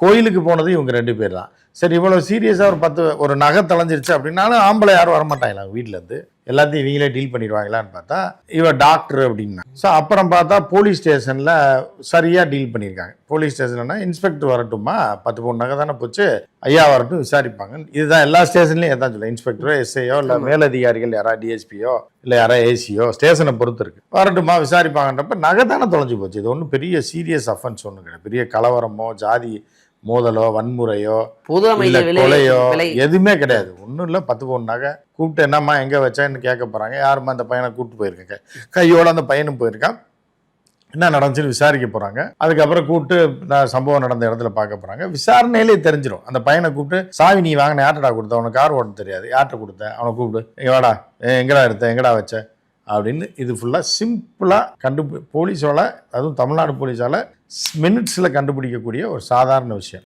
கோயிலுக்கு போனது இவங்க ரெண்டு பேர் தான். சரி இவ்வளோ சீரியஸாக ஒரு பத்து ஒரு நகை தொலைஞ்சிருச்சு அப்படின்னாலும் ஆம்பளை யாரும் வரமாட்டாங்களா? வீட்டிலேருந்து எல்லாத்தையும் இவங்களே டீல் பண்ணிடுவாங்களான்னு பார்த்தா இவ டாக்டர் அப்படின்னா. ஸோ அப்புறம் பார்த்தா போலீஸ் ஸ்டேஷனில் சரியாக டீல் பண்ணியிருக்காங்க. போலீஸ் ஸ்டேஷன்னா இன்ஸ்பெக்டர் வரட்டுமா பத்து பவுன் நகை தானே போச்சு. ஐயா வரட்டும் விசாரிப்பாங்க இதுதான் எல்லா ஸ்டேஷன்லையும் எதான் சொல்ல இன்ஸ்பெக்டரோ எஸ்ஐயோ இல்லை மேலதிகாரிகள் யாரா டிஎஸ்பியோ இல்லை யாரா ஏசியோ ஸ்டேஷனை பொறுத்து இருக்கு. வரட்டுமா விசாரிப்பாங்கன்றப்ப நகை தானே தொலைஞ்சு போச்சு. இது ஒன்றும் பெரிய சீரியஸ் அஃபென்ஸ் ஒன்றும் கிடையாது பெரிய கலவரமோ ஜாதி மோதலோ வன்முறையோ பொது இல்ல கொலையோ எதுவுமே கிடையாது. ஒன்றும் இல்லை பத்து பவுன் நகை கூப்பிட்டு என்னம்மா எங்கே வச்சேன்னு கேட்க போகிறாங்க யாரும்மா அந்த பையனை கூப்பிட்டு போயிருக்கேங்க? கையோட அந்த பையனும் போயிருக்கான். என்ன நடந்துச்சுன்னு விசாரிக்க போகிறாங்க அதுக்கப்புறம் கூப்பிட்டு நான் சம்பவம் நடந்த இடத்துல பார்க்க போகிறாங்க விசாரணையிலே தெரிஞ்சிடும் அந்த பையனை கூப்பிட்டு சாவி நீ வாங்கின யார்ட்டடா கொடுத்த? உனக்கு கார் ஓட்ட தெரியாது. யார்கிட்ட கொடுத்த? அவனை கூப்பிடு "இங்க வாடா. "ஏ, எங்கடா எடுத்த? எங்கடா வச்ச? அப்படின்னு இது ஃபுல்லாக சிம்பிளாக கண்டு போலீஸோட அதுவும் தமிழ்நாடு போலீஸால் மினிட்ஸில் கண்டுபிடிக்கக்கூடிய ஒரு சாதாரண விஷயம்.